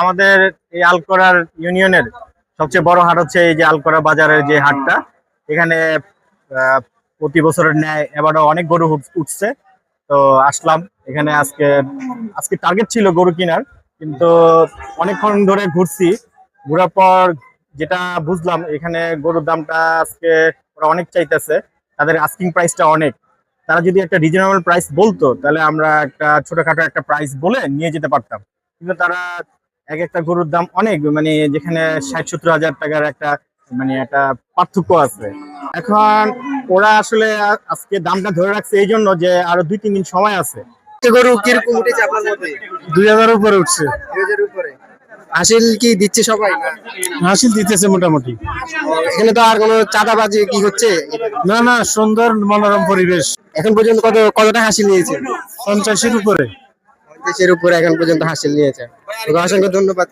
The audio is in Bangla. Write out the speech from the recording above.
আমাদের এই আলকরার ইউনিয়নের সবচেয়ে বড় হাট হচ্ছে এই যে আলকরা বাজারের যে হাটটা। এখানে প্রতি বছরের ন্যায় এবারও অনেক গরু উঠছে। তো আসলাম। এখানে আজকে আজকে টার্গেট ছিল গরু কেনার, কিন্তু অনেকক্ষণ ধরে ঘুরছি। ঘোরার পর যেটা বুঝলাম, এখানে গরুর দামটা আজকে ওরা অনেক চাইতেছে। তাদের আস্কিং প্রাইসটা অনেক। তারা যদি একটা রিজনেবল প্রাইস বলতো, তাহলে আমরা একটা ছোটখাটো একটা প্রাইস বলে নিয়ে যেতে পারতাম। কিন্তু তারা এক একটা গরুর দাম অনেক মানে যেখানে ষাট সত্তর হাজার টাকার একটা মানে একটা পার্থক্য আছে। এখন ওরা আসলে আজকে দামটা ধরে রাখছে এই জন্য যে আরও দুই তিন দিন সময় আছে। গরু কীরকম উঠেছে আপনার মতে দুই হাজার উপরে উঠছে। দুই হাজার উপরে। হাসিল কি দিচ্ছে সবাই? হাসিল দিতেছে মোটামুটি। এখানে তো আর কোনো চাঁদাবাজি কি হচ্ছে? না না সুন্দর মনোরম পরিবেশ। এখন পর্যন্ত কত কতটা হাসিল নিয়েছে? পঞ্চাশের উপরে। পঞ্চাশের উপরে এখন পর্যন্ত হাসিল নিয়েছে। অসংখ্য ধন্যবাদ।